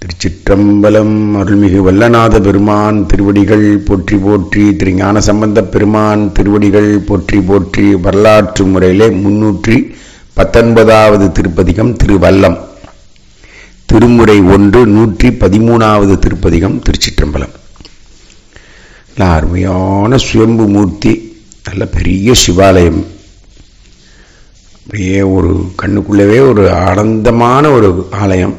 திருச்சிற்றம்பலம் அருள்மிகு வல்லநாத பெருமான் திருவடிகள் போற்றி போற்றி திரு ஞான சம்பந்த பெருமான் திருவடிகள் போற்றி போற்றி வரலாற்று முறையிலே முன்னூற்றி பத்தொன்பதாவது திருப்பதிகம் திருவல்லம். திருமுறை ஒன்று நூற்றி பதிமூணாவது திருப்பதிகம் திருச்சிற்றம்பலம். நல்ல அருமையான சுயம்பு மூர்த்தி நல்ல பெரிய சிவாலயம். அப்படியே ஒரு கண்ணுக்குள்ளவே ஒரு ஆனந்தமான ஒரு ஆலயம்.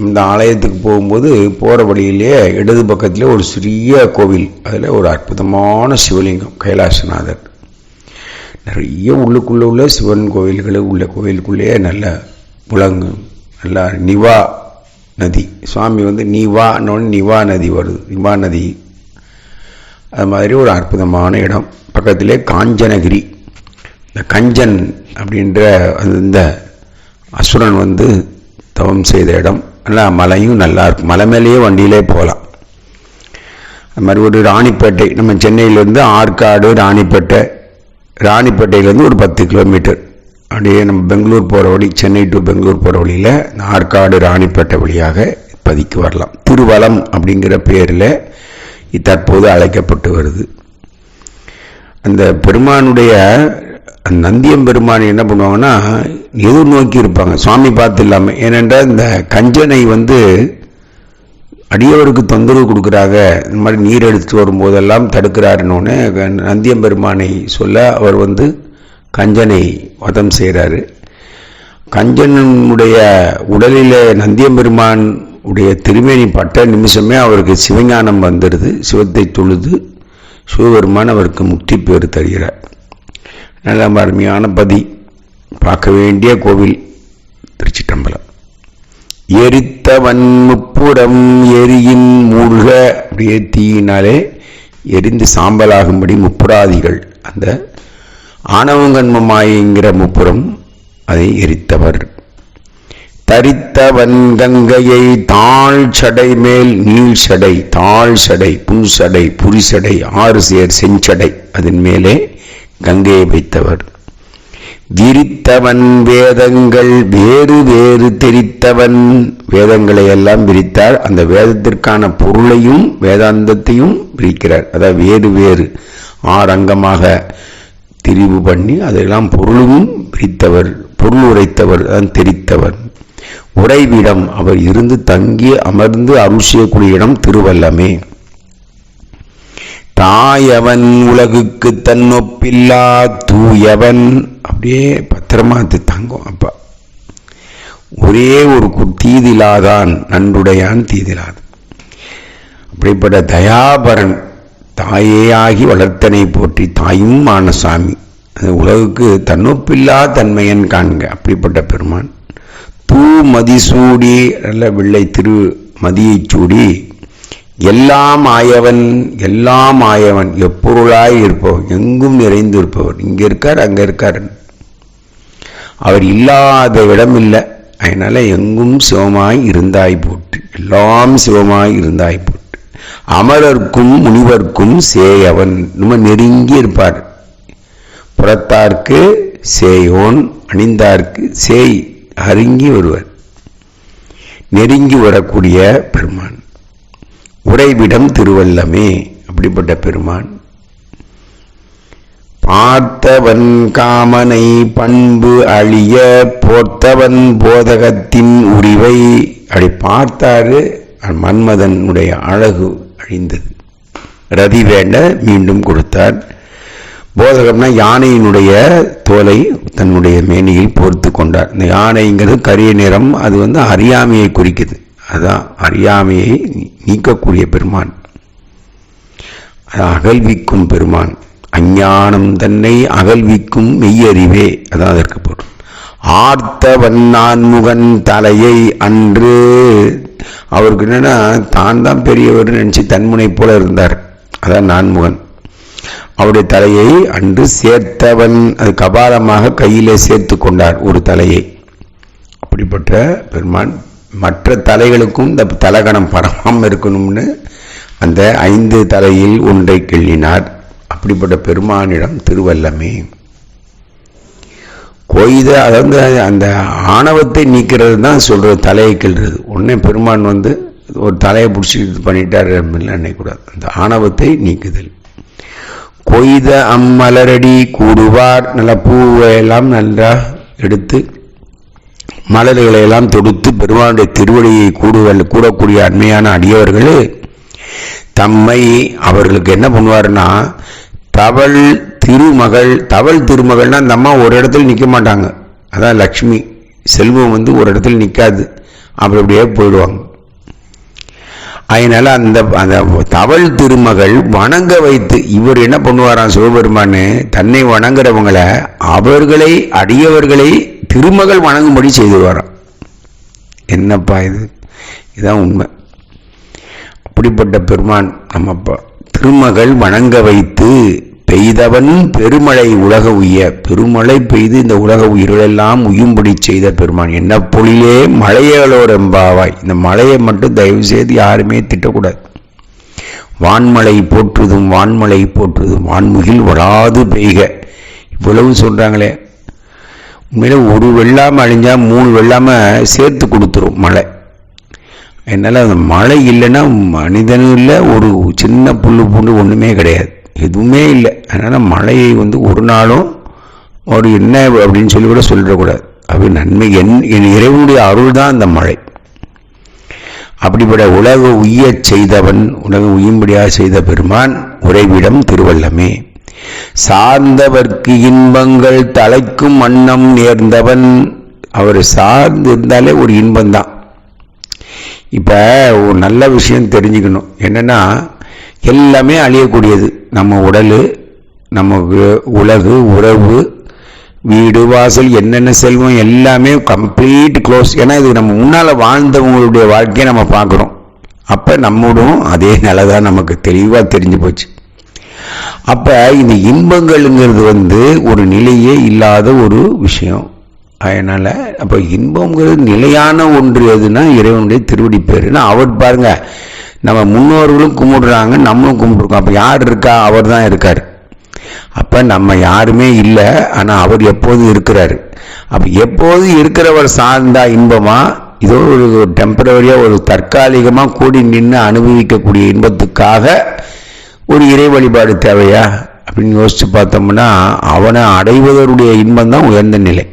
இந்த ஆலயத்துக்கு போகும்போது போகிற வழியிலேயே இடது பக்கத்தில் ஒரு சிறிய கோவில். அதில் ஒரு அற்புதமான சிவலிங்கம் கைலாசநாதர். நிறைய உள்ளுக்குள்ளே உள்ள சிவன் கோவில்கள் உள்ள கோவிலுக்குள்ளேயே நல்ல புலங்கு நல்லா நிவா நதி. சுவாமி வந்து நிவான்னு நிவா நதி வருது நிவா நதி. அது மாதிரி ஒரு அற்புதமான இடம். பக்கத்திலே காஞ்சனகிரி. இந்த கஞ்சன் அப்படின்ற அந்த அசுரன் வந்து தவம் செய்த இடம். நல்லா மலையும் நல்லா இருக்கும். மலை மேலேயே வண்டியிலே போகலாம். அது மாதிரி ஒரு ராணிப்பேட்டை. நம்ம சென்னையிலேருந்து ஆற்காடு ராணிப்பேட்டை. ராணிப்பேட்டையிலேருந்து ஒரு பத்து கிலோமீட்டர். அப்படியே நம்ம பெங்களூர் போகிற வழி சென்னை டு பெங்களூர் போகிற வழியில் ஆற்காடு ராணிப்பேட்டை வழியாக பதிக்கு வரலாம். திருவலம் அப்படிங்கிற பேரில் தற்போது அழைக்கப்பட்டு வருது. அந்த பெருமானுடைய நந்தியம் பெருமான் என்ன பண்ணுவாங்கன்னா எதிர் நோக்கி இருப்பாங்க. சுவாமி பார்த்து இல்லாமல் ஏனென்றால் இந்த கஞ்சனை வந்து அடியவருக்கு தொந்தரவு கொடுக்குறாங்க. இந்த மாதிரி நீர் எடுத்துட்டு வரும்போதெல்லாம் தடுக்கிறாருன்னு நந்தியம் பெருமானை சொல்ல அவர் வந்து கஞ்சனை வதம் செய்கிறாரு கஞ்சனுடைய உடலில் நந்தியம் பெருமான் உடைய திருமேனி பட்ட நிமிஷமே அவருக்கு சிவஞானம் வந்துடுது. சிவத்தை தொழுது சிவபெருமான் அவருக்கு முக்தி பேர் தருகிறார் நல்ல அருமையான பதி. பார்க்க வேண்டிய கோவில் திருச்சிட்டம்பலம் எரித்தவன் முப்புறம் எரியின் மூழ்க அப்படியே தீயினாலே எரிந்து சாம்பலாகும்படி முப்புராதிகள் அந்த ஆணவங்கன்மமாய்ங்கிற முப்புறம் அதை எரித்தவர். தரித்தவன் கங்கையை தாழ் சடை மேல் நீள் சடை தாழ் சடை புன்சடை புரிசடை ஆறு சேர் செஞ்சடை அதன் மேலே கங்கையை வைத்தவர் விரித்தவன் வேதங்கள் வேறு வேறு தெரித்தவன். வேதங்களை எல்லாம் விரித்தார். அந்த வேதத்திற்கான பொருளையும் வேதாந்தத்தையும் விரிக்கிறார். அதாவது வேறு வேறு ஆறங்கமாக திரிவு பண்ணி அதெல்லாம் பொருளும் விரித்தவர் பொருள் உரைத்தவர் தான் தெரித்தவர். உறைவிடம் அவர் இருந்து தங்கி அமர்ந்து அருள் செய்யக்கூடிய இடம் திருவல்லமே. தாயவன் உலகுக்கு தன்னொப்பில்லா தூயவன். அப்படியே பத்திரமா தங்கும் அப்பா. ஒரே ஒரு தீதிலாதான் நன்றுடையான் தீதிலாது. அப்படிப்பட்ட தயாபரன் தாயே ஆகி வளர்த்தனை போற்றி தாயும் மானசாமி. அந்த உலகுக்கு தன்னொப்பில்லா தன்மையன் காண்க அப்படிப்பட்ட பெருமான். தூ மதிசூடி நல்ல வெள்ளை திரு மதியைச் சூடி எல்லாம் ஆயவன் எல்லாம் ஆயவன் எப்பொருளாய் இருப்பவன் எங்கும் நிறைந்து இருப்பவர் இங்கே இருக்கார் அங்கே இருக்கார். அவர் இல்லாத இடம் இல்லை. அதனால் எங்கும் சிவமாய் இருந்தாய் போட்டு எல்லாம் சிவமாய் இருந்தாய் போட்டு. அமரர்க்கும் முனிவர்க்கும் சேயவன் நம்ம நெருங்கி இருப்பார். புறத்தார்க்கு சேயோன் அணிந்தார்க்கு சேய். அருங்கி வருவர். நெருங்கி வரக்கூடிய பெருமான். உறைவிடம் திருவல்லமே அப்படிப்பட்ட பெருமான். பார்த்தவன் காமனை பண்பு அழிய போர்த்தவன் போதகத்தின் உரிவை அப்படி பார்த்தாரு மன்மதனுடைய அழகு அழிந்தது. ரதி வேண்ட மீண்டும் கொடுத்தார். போதகம்னா யானையினுடைய தோலை தன்னுடைய மேனியில் போர்த்து கொண்டார். இந்த யானைங்கிறது கரிய நிறம் அது வந்து அறியாமையை குறிக்குது. அதான் அறியாமையை நீக்கக்கூடிய பெருமான். அது அகழ்விக்கும் பெருமான். அஞ்ஞானம் தன்னை அகழ்விக்கும் மெய்யறிவே. அதான் அதற்கு பொருள். ஆர்த்த தலையை அன்று. அவருக்கு என்னன்னா தான் தான் பெரியவர் நினைச்சு தன்முனை போல இருந்தார். அதான் நான்முகன். அவருடைய தலையை அன்று சேர்த்தவன் அது கபாலமாக கையிலே சேர்த்து கொண்டார் ஒரு தலையை. அப்படிப்பட்ட பெருமான் மற்ற தலைகளுக்கும் இந்த தலகணம் பரவாமல் இருக்கணும்னு அந்த ஐந்து தலையில் ஒன்றை கிள்ளினார். அப்படிப்பட்ட பெருமானிடம் திருவல்லமே கொய்த அதாவது அந்த ஆணவத்தை நீக்கிறது தான் சொல்கிறது தலையை கிள்றது. உடனே பெருமான் வந்து ஒரு தலையை பிடிச்சி இது பண்ணிட்டாரு அப்படின்லாம் அந்த ஆணவத்தை நீக்குதல். கொய்த அம்மலரடி கூடுவார் நல்ல பூவை எல்லாம் நல்லா எடுத்து மலர்களை எல்லாம் தொடுத்து பெருமானுடைய திருவடியை கூடுவல் கூடக்கூடிய அண்மையான அடியவர்கள் தம்மை அவர்களுக்கு என்ன பண்ணுவாருன்னா தவள் திருமகள் தவள் திருமகள்னா அந்த அம்மா ஒரு இடத்துல நிற்க மாட்டாங்க. அதான் லக்ஷ்மி. செல்வம் வந்து ஒரு இடத்துல நிற்காது அப்படி அப்படியே போயிடுவாங்க. அதனால அந்த அந்த தவள் திருமகள் வணங்க வைத்து இவர் என்ன பண்ணுவாராம் சிவபெருமான்னு தன்னை வணங்குறவங்களை அவர்களை அடியவர்களை திருமகள் வணங்கும்படி செய்து வரான் என்னப்பா இது? இதுதான் உண்மை. அப்படிப்பட்ட பெருமான் நம்மப்பா. திருமகள் வணங்க வைத்து பெய்தவன் பெருமழை உலக உய்ய. பெருமழை பெய்து இந்த உலக உயிர்களெல்லாம் உயும்படி செய்த பெருமான். என்ன பொழிலே மழையலோர் எம்பாவாய். இந்த மழையை மட்டும் தயவு செய்து யாருமே திட்டக்கூடாது. வான்மழை போற்றுதும் வான்மலை போற்றுதும். வான்முகில் வராது பெய்க. இவ்வளவு சொல்றாங்களே. உண்மையில ஒரு வெள்ளாமல் அழிஞ்சால் மூணு வெள்ளாமல் சேர்த்து கொடுத்துரும் மழை. என்னால் அந்த மழை இல்லைன்னா மனிதனும் இல்லை ஒரு சின்ன புல்லு பூண்டு ஒன்றுமே கிடையாது. எதுவுமே இல்லை. அதனால் மழையை வந்து ஒரு நாளும் ஒரு என்ன அப்படின்னு சொல்லி கூட சொல்லிடக்கூடாது. அது நன்மை என் என் இறைவனுடைய அருள் தான் அந்த மழை. அப்படிப்பட்ட உலக உய்ய செய்தவன் உலக உய்யும்படியாக செய்த பெருமான் உறைவிடம் திருவள்ளமே சார்ந்தவர்க்கு இன்பங்கள் தலைக்கும் வண்ணம் நேர்ந்தவன். அவர் சார்ந்து இருந்தாலே ஒரு இன்பம்தான் இப்போ ஒரு நல்ல விஷயம் தெரிஞ்சுக்கணும். என்னன்னா எல்லாமே அழியக்கூடியது. நம்ம உடல் நமக்கு உலகு உறவு வீடு வாசல் என்னென்ன செல்வம் எல்லாமே கம்ப்ளீட் க்ளோஸ் ஏன்னா இது நம்ம முன்னால் வாழ்ந்தவங்களுடைய வாழ்க்கையை நம்ம பார்க்குறோம். அப்போ நம்மளும் அதே நிலை தான் நமக்கு தெளிவாக தெரிஞ்சு போச்சு. அப்போ இந்த இன்பங்கள்ங்கிறது வந்து ஒரு நிலையே இல்லாத ஒரு விஷயம். அதனால் அப்போ இன்பங்கிறது நிலையான ஒன்று எதுனா இறைவனுடைய திருவடி பேருன்னா அவர் பாருங்க நம்ம முன்னோர்களும் கும்பிடுறாங்க நம்மளும் கும்பிட்ருக்கோம் அப்போ யார் இருக்கா? அவர் தான் இருக்கார். அப்போ நம்ம யாருமே இல்லை ஆனால் அவர் எப்போதும் இருக்கிறாரு? அப்போ எப்போதும் இருக்கிறவர் சார்ந்தா இன்பமா? இதோ ஒரு டெம்பரவரியாக ஒரு தற்காலிகமாக கூடி நின்று அனுபவிக்கக்கூடிய இன்பத்துக்காக ஒரு இறை வழிபாடு தேவையா? அப்படின்னு யோசித்து பார்த்தோம்னா அவனை அடைவதனுடைய இன்பம் தான் உயர்ந்த நிலை.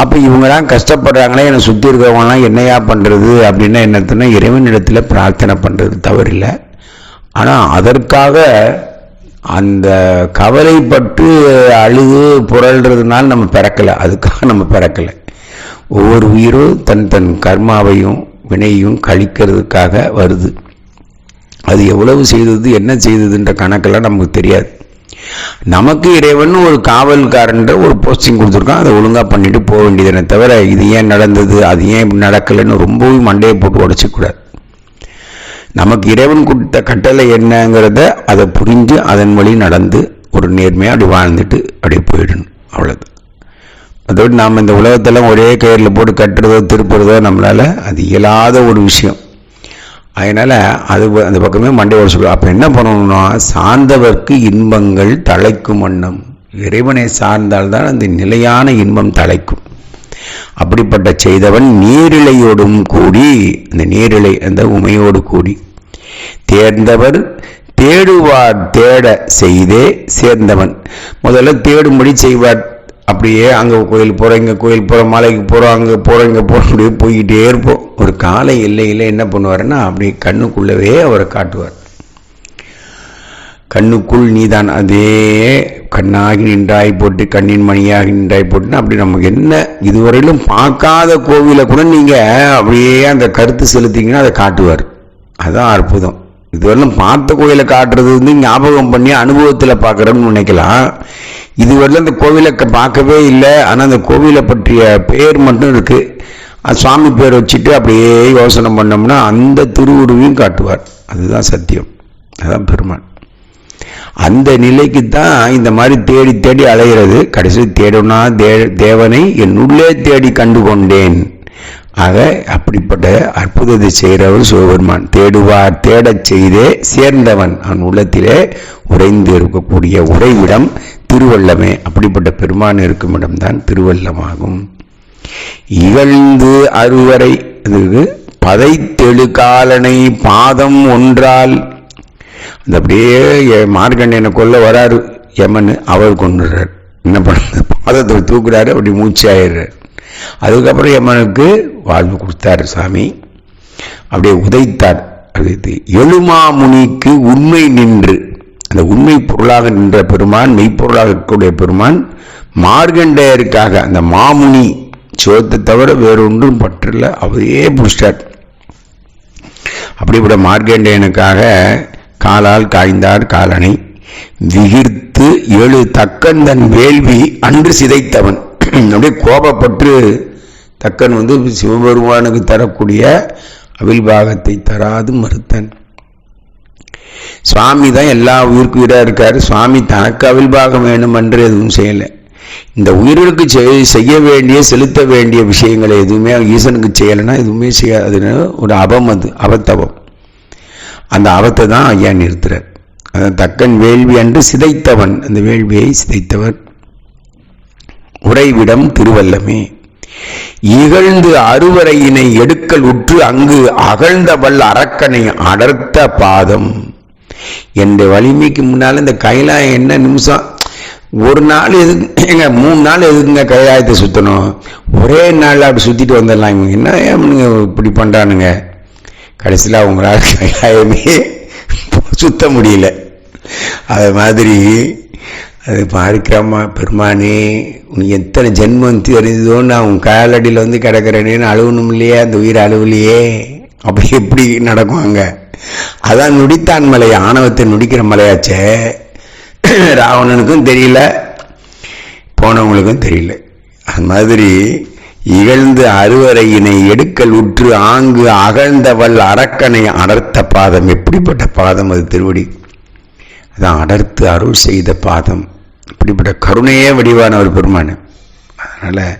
அப்போ இவங்கெல்லாம் கஷ்டப்படுறாங்களே என்னை சுற்றி இருக்கிறவங்களாம் என்னையா பண்ணுறது அப்படின்னா என்னத்துனா இறைவனிடத்தில் பிரார்த்தனை பண்ணுறது தவறில்லை. ஆனால் அதற்காக அந்த கவலைப்பட்டு அழுது புரள்றதுனால நம்ம பிறக்கலை. அதுக்காக நம்ம பிறக்கலை. ஒவ்வொரு உயிரும் தன் தன் கர்மாவையும் வினையும் கழிக்கிறதுக்காக வருது. அது எவ்வளவு செய்தது என்ன செய்ததுன்ற கணக்கெல்லாம் நமக்கு தெரியாது. நமக்கு இறைவன் ஒரு காவல்காரன்ற ஒரு போஸ்டிங் கொடுத்துருக்கான். அதை ஒழுங்காக பண்ணிட்டு போக வேண்டியதுனே தவிர இது ஏன் நடந்தது அது ஏன் இப்படி நடக்கலைன்னு ரொம்பவும் மண்டையை போட்டு உடச்சிக்கூடாது நமக்கு இறைவன் கொடுத்த கட்டளை என்னங்கிறத அதை புரிஞ்சு அதன் வழி நடந்து ஒரு நேர்மையாக அப்படி வாழ்ந்துட்டு அப்படியே போயிடணும். அவ்வளோதான் அதோடு நாம் இந்த உலகத்தெல்லாம் ஒரே கயிறில் போட்டு கட்டுறதோ திருப்புறதோ நம்மளால் அது இயலாத ஒரு விஷயம். அதனால் அது அந்த பக்கமே மண்டை உடச்சு அப்போ என்ன பண்ணணும்னா சார்ந்தவர்க்கு இன்பங்கள் தலைக்கும் வண்ணம். இறைவனை சார்ந்தால்தான் அந்த நிலையான இன்பம் தலைக்கும் அப்படிப்பட்ட செய்தவன் நீரிழையோடும் கூடி அந்த நீரிழை அந்த உமையோடு கூடி தேர்ந்தவர் தேடுவார் தேட செய்தே சேர்ந்தவன். முதல்ல தேடும்படி செய்வார். அப்படியே அங்கே கோயில் போகிறோம் இங்கே கோயில் போகிறோம் மலைக்கு போகிறோம் அங்கே போகிறோம் இங்கே போகிறோம் அப்படியே போய்கிட்டே இருப்போம். ஒரு காலை எல்லையில் என்ன பண்ணுவாருன்னா அப்படி கண்ணுக்குள்ளவே அவரை காட்டுவார். கண்ணுக்குள் நீதான் அதே கண்ணாகி நின்றாய் போட்டு கண்ணின் மணியாகி நின்றாய் போட்டுன்னு அப்படி நமக்கு என்ன இதுவரையிலும் பார்க்காத கோவிலை கூட நீங்கள் அப்படியே அந்த கருத்து செலுத்திங்கன்னா அதை காட்டுவார். அதுதான் அற்புதம். இதுவரையிலும் பார்த்த கோயிலை காட்டுறது வந்து ஞாபகம் பண்ணி அனுபவத்தில் பார்க்குறோம்னு நினைக்கலாம். இதுவரையிலும் அந்த கோவிலை பார்க்கவே இல்லை. ஆனால் அந்த கோவிலை பற்றிய பேர் மட்டும் இருக்குது சுவாமி பேர் வச்சுட்டு அப்படியே யோசனை பண்ணோம்னா அந்த திருவுருவையும் காட்டுவார். அதுதான் சத்தியம். அதுதான் பெருமான். அந்த நிலைக்கு தான் இந்த மாதிரி தேடி தேடி அலைகிறது கடைசி தேடுனா தே தேவனை என் உள்ளே தேடி கண்டு கொண்டேன் ஆக அப்படிப்பட்ட அற்புதத்தை செய்கிறவர் சிவபெருமான். தேடுவார் தேடச் செய்தே சேர்ந்தவன். அவன் உள்ளத்திலே உறைந்து இருக்கக்கூடிய உறைவிடம் திருவள்ளமே. அப்படிப்பட்ட பெருமான் இருக்கும் இடம்தான் திருவள்ளமாகும். இகழ்ந்து அறுவரை அதுக்கு பதை காலனை பாதம் ஒன்றால் அந்த அப்படியே மார்கண்டனை கொல்ல வராரு யமன் அவர் கொண்டுறார் என்ன பண்ணுறது பாதத்தை தூக்குறாரு அப்படி மூச்சாயிடுறார் அதுக்கப்புறம் எம்மனுக்கு வாழ்வு கொடுத்தார் சாமி. அப்படியே உதைத்தார். அது எழுமாமுனிக்கு உண்மை நின்று. அந்த உண்மை பொருளாக நின்ற பெருமான் மெய்ப்பொருளாக இருக்கக்கூடிய பெருமான் மார்கண்டேயருக்காக அந்த மாமுனி சிவத்தை தவிர வேறொன்றும் பற்றில்ல அவரையே புடிச்சிட்டார் அப்படிப்பட்ட மார்கண்டேயனுக்காக காலால் காய்ந்தார் காலனை. விகிர்த்து எழு தக்கந்தன் வேள்வி அன்று சிதைத்தவன். அப்படியே கோபப்பட்டு தக்கன் வந்து சிவபெருமானுக்கு தரக்கூடிய அவில்பாகத்தை தராது மறுத்தன். சுவாமி தான் எல்லா உயிருக்கு உயிரா இருக்கார். சுவாமி தனக்கு அவில்பாகம் வேணும் என்று எதுவும் செய்யலை. இந்த உயிர்களுக்கு செய்- செய்ய வேண்டிய செலுத்த வேண்டிய விஷயங்களை எதுவுமே ஈசனுக்கு செய்யலைன்னா எதுவுமே செய்யாதுன்னு ஒரு அபம் அது அபத்தவம் அந்த அவத்தை தான் ஐயா நிறுத்துறார். அதான் தக்கன் வேள்வி அன்று சிதைத்தவன். அந்த வேள்வியை சிதைத்தவன் உறைவிடம் திருவல்லமே. இகழ்ந்து அறுவரையினை எடுக்கல் உற்று அங்கு அகழ்ந்தவள் அரக்கனை அடர்த்த பாதம். என்ற வலிமைக்கு முன்னால இந்த கைலாயம் என்ன நிமிஷம்? ஒரு நாள் எதுக்கு ஏங்க மூணு நாள் எதுக்குங்க கைலாயத்தை சுத்தணும்? ஒரே நாள் அப்படி சுத்திட்டு வந்துடலாம் இவங்க. என்ன ஏனுங்க இப்படி பண்றானுங்க? கடைசியில் அவங்களால கைலாயமே சுத்த முடியல. அது மாதிரி அது பார்க்காமா பெருமானே நீ எத்தனை ஜென்மம் தெரிஞ்சதோ நான் உன் காலடியில் வந்து கிடக்கிறேன்னு அழுவணும் இல்லையே? அந்த உயிர் அழுவலையே. அப்படி எப்படி நடக்குவாங்க அதான் நுடித்தான் மலை ஆணவத்தை நுடிக்கிற மலையாச்சே. ராவணனுக்கும் தெரியல போனவங்களுக்கும் தெரியல. அது மாதிரி இகழ்ந்து அறுவரையினை எடுக்கல் உற்று ஆங்கு அகழ்ந்தவள் அரக்கனை அடர்த்த பாதம். எப்படிப்பட்ட பாதம் அது திருவடி? அதான் அடர்த்து அருள் செய்த பாதம். இப்படிப்பட்ட கருணையே வடிவானவர் பெருமான். அதனால்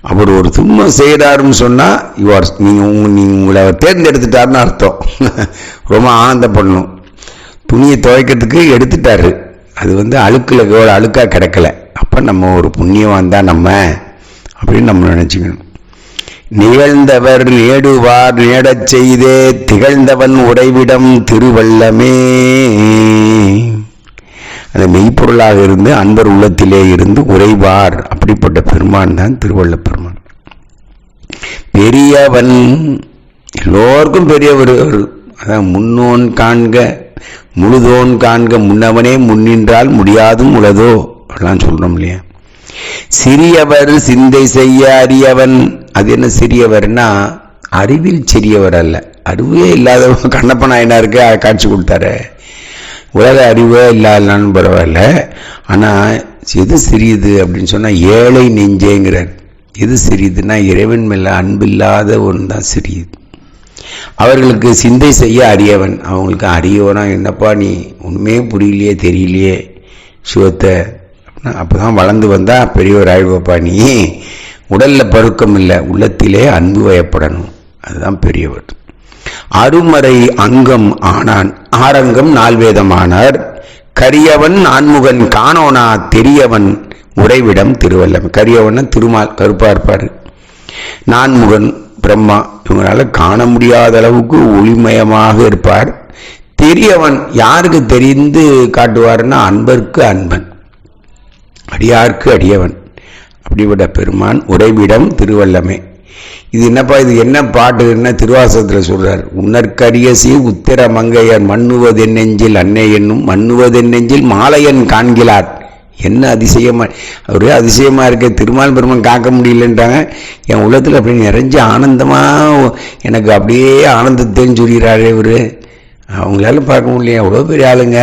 அவர் ஒரு துன்பம் செய்கிறாருன்னு சொன்னால் யுவர் நீங்கள் உங்க நீங்கள் உங்களை அவர் தேர்ந்தெடுத்துட்டாருன்னு அர்த்தம். ரொம்ப ஆனந்தப்படணும். துணியை துவைக்கிறதுக்கு எடுத்துட்டாரு. அது வந்து அழுக்கில் ஒரு அழுக்காக கிடக்கல. அப்போ நம்ம ஒரு புண்ணியம் தான் நம்ம அப்படின்னு நம்ம நினச்சிக்கணும். நிகழ்ந்தவர் நேடுவார் நேடச் செய்தே திகழ்ந்தவன் உறைவிடம் திருவள்ளமே அந்த மெய்ப்பொருளாக இருந்து அன்பர் உள்ளத்திலே இருந்து உறைவார். அப்படிப்பட்ட பெருமான் தான் திருவள்ள பெருமான் பெரியவன் எல்லோருக்கும் பெரியவர். அவர். அதான் முன்னோன் காண்க முழுதோன் காண்க முன்னவனே முன்னின்றால் முடியாதும் உளதோ? அப்படிலாம் சொல்கிறோம் இல்லையா? சிறியவர் சிந்தை செய்ய அறியவன். அது என்ன சிறியவர்னா அறிவில் சிறியவர் அல்ல. அறிவே இல்லாதவன் கண்ணப்ப நாயனாருக்கு காட்சி கொடுத்தாரு. உலக அறிவே இல்லாதனாலும் பரவாயில்ல. ஆனால் எது சிறியது அப்படின்னு சொன்னால் ஏழை நெஞ்சேங்கிறார் எது சிறியதுன்னா இறைவன் மேல அன்பில்லாத ஒன்று தான் சிறியது. அவர்களுக்கு சிந்தை செய்ய அறியவன் அவங்களுக்கு அறியவனா என்னப்பா நீ? உண்மையே புரியலையே தெரியலையே சிவத்தை. அப்போ தான் வளர்ந்து வந்தால் பெரியவர் ஆழ்வப்பா நீ? உடலில் பருக்கம் இல்லை. உள்ளத்திலே அன்பு வயப்படணும். அதுதான் பெரியவர். அருமறை அங்கம் ஆனான். ஆரங்கம் நால்வேதமானார். கரியவன் நான்முகன் காணோனா தெரியவன் உறைவிடம் திருவல்லம் கரியவன் திருமால் கருப்பா இருப்பாரு நான்முகன் பிரம்மா இவங்களால காண முடியாத அளவுக்கு ஒளிமயமாக இருப்பார். தெரியவன் யாருக்கு தெரிந்து காட்டுவார்னா அன்பர்க்கு அன்பன். அடியார்க்கு அடியவன். அப்படிப்பட்ட பெருமான் உறைவிடம் திருவல்லமே. இது என்னப்பா இது என்ன பாட்டு என்ன திருவாசகத்தில் சொல்கிறார் உன்னற்கரியசி உத்திர மங்கையர் மண்ணுவதென் நெஞ்சில் அன்னை என்னும் மண்ணுவதென் நெஞ்சில் மாலையன் காண்கிறார். என்ன அதிசயமா ஒரே அதிசயமாக இருக்க. திருமால் பெருமான் காக்க முடியலன்றாங்க. என் உலகத்தில் அப்படி நிறைஞ்ச ஆனந்தமாக எனக்கு அப்படியே ஆனந்தத்தேன்னு சொல்கிறாரே இவர். அவங்களால பார்க்க முடியல எவ்வளோ பெரிய ஆளுங்க.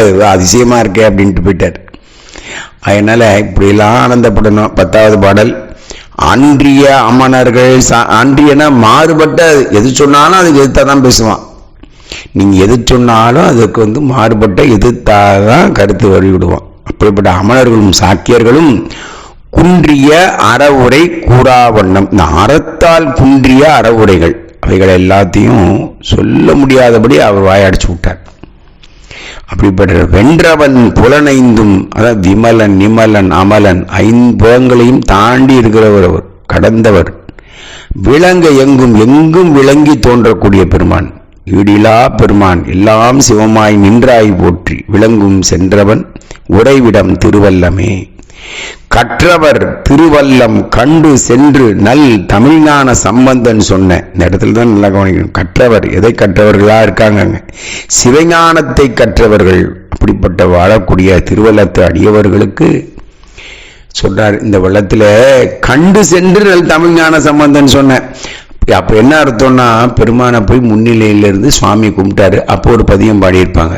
அது அதிசயமாக இருக்கே அப்படின்ட்டு போயிட்டார். அதனால் இப்படியெல்லாம் ஆனந்தப்படணும். பத்தாவது பாடல். அன்றிய அமணர்கள் அன்றியன மாறுபட்ட எது சொன்னாலும் அதுக்கு எதிர்த்தாதான் பேசுவான். நீங்க எது சொன்னாலும் அதுக்கு வந்து மாறுபட்ட எதிர்த்தாதான் கருத்து வழிவிடுவான். அப்படிப்பட்ட அமணர்களும் சாக்கியர்களும் குன்றிய அறவுரை கூறாவண்ணம் இந்த அறத்தால் குன்றிய அறவுரைகள் அவைகள் எல்லாத்தையும் சொல்ல முடியாதபடி அவர் வாயடிச்சு விட்டார். அப்படிப்பட்ட வென்றவன் புலனைந்தும் அதாவது விமலன் நிமலன் அமலன் ஐம்புலங்களையும் தாண்டி இருக்கிறவர் அவர் கடந்தவர். விளங்க எங்கும் எங்கும் விளங்கி தோன்றக்கூடிய பெருமான். ஈடிலா பெருமான் எல்லாம் சிவமாய் நின்றாய் போற்றி விளங்கும் சென்றவன் உறைவிடம் திருவல்லமே. கற்றவர் திருவல்லம் கண்டு சென்று நல் தமிழ்ஞான சம்பந்தன் சொன்ன. இந்த இடத்துல தான் நல்லா கவனிக்கணும். கற்றவர் எதை கற்றவர்களா இருக்காங்க சிவஞானத்தை கற்றவர்கள் அப்படிப்பட்ட வாழக்கூடிய திருவல்லத்து அடியவர்களுக்கு சொல்றார் இந்த வெள்ளத்துல கண்டு சென்று நல் தமிழ்ஞான சம்பந்தன் சொன்ன. அப்ப என்ன அர்த்தம்னா பெருமானை போய் முன்னிலையிலிருந்து சுவாமி கும்பிட்டாரு. அப்போ ஒரு பதியம் பாடியிருப்பாங்க.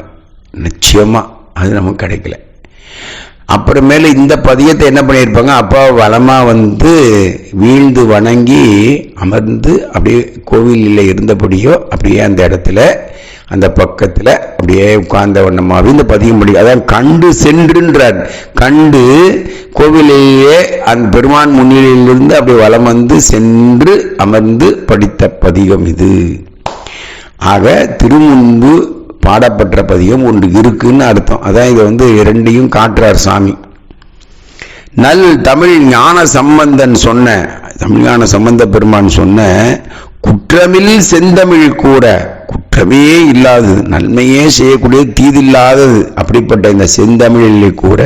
நிச்சயமா அது நமக்கு கிடைக்கல. அப்புறமேல இந்த பதியத்தை என்ன பண்ணியிருப்பாங்க? அப்பா வளமாக வந்து வீழ்ந்து வணங்கி அமர்ந்து அப்படியே கோவிலில் இருந்தபடியோ அப்படியே அந்த இடத்துல அந்த பக்கத்தில் அப்படியே உட்கார்ந்த வண்ணமாகவே இந்த பதியம் படி அதான் கண்டு சென்றுன்றார். கண்டு கோவிலேயே அந்த பெருமான் முன்னிலையிலிருந்து அப்படி வலம் வந்து சென்று அமர்ந்து படித்த பதிகம் இது. ஆக திருமுன்பு பாடப்பட்ட பதியம் ஒன்று இருக்குன்னு அர்த்தம். அதான் இதை வந்து இரண்டையும் காட்டுறார் சாமி. நல் தமிழ் ஞான சம்பந்தன் சொன்ன தமிழ் ஞான சம்பந்த பெருமான் சொன்ன குற்றமில் செந்தமிழ் கூட குற்றமே இல்லாதது நன்மையே செய்யக்கூடிய தீதில்லாதது அப்படிப்பட்ட இந்த செந்தமிழிலே கூட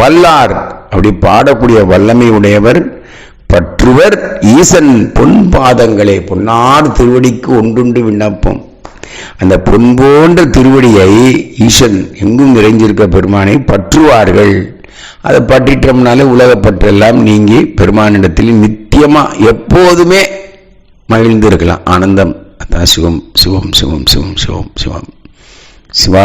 வல்லார் அப்படி பாடக்கூடிய வல்லமை உடையவர் பற்றுவர் ஈசன் பொன் பாதங்களே பொன்னார் திருவடிக்கு ஒன்றுண்டு விண்ணப்பம். அந்த பொன் போன்ற திருவடியை ஈசன் எங்கும் நிறைஞ்சிருக்க பெருமானை பற்றுவார்கள். அதை பற்றிட்டோம்னாலே உலகப்பற்றெல்லாம் நீங்கி பெருமானிடத்தில் நித்தியமா எப்போதுமே மகிழ்ந்து இருக்கலாம் ஆனந்தம் அதான் சிவம் சிவம் சிவம் சிவம் சிவம் சிவம். சிவா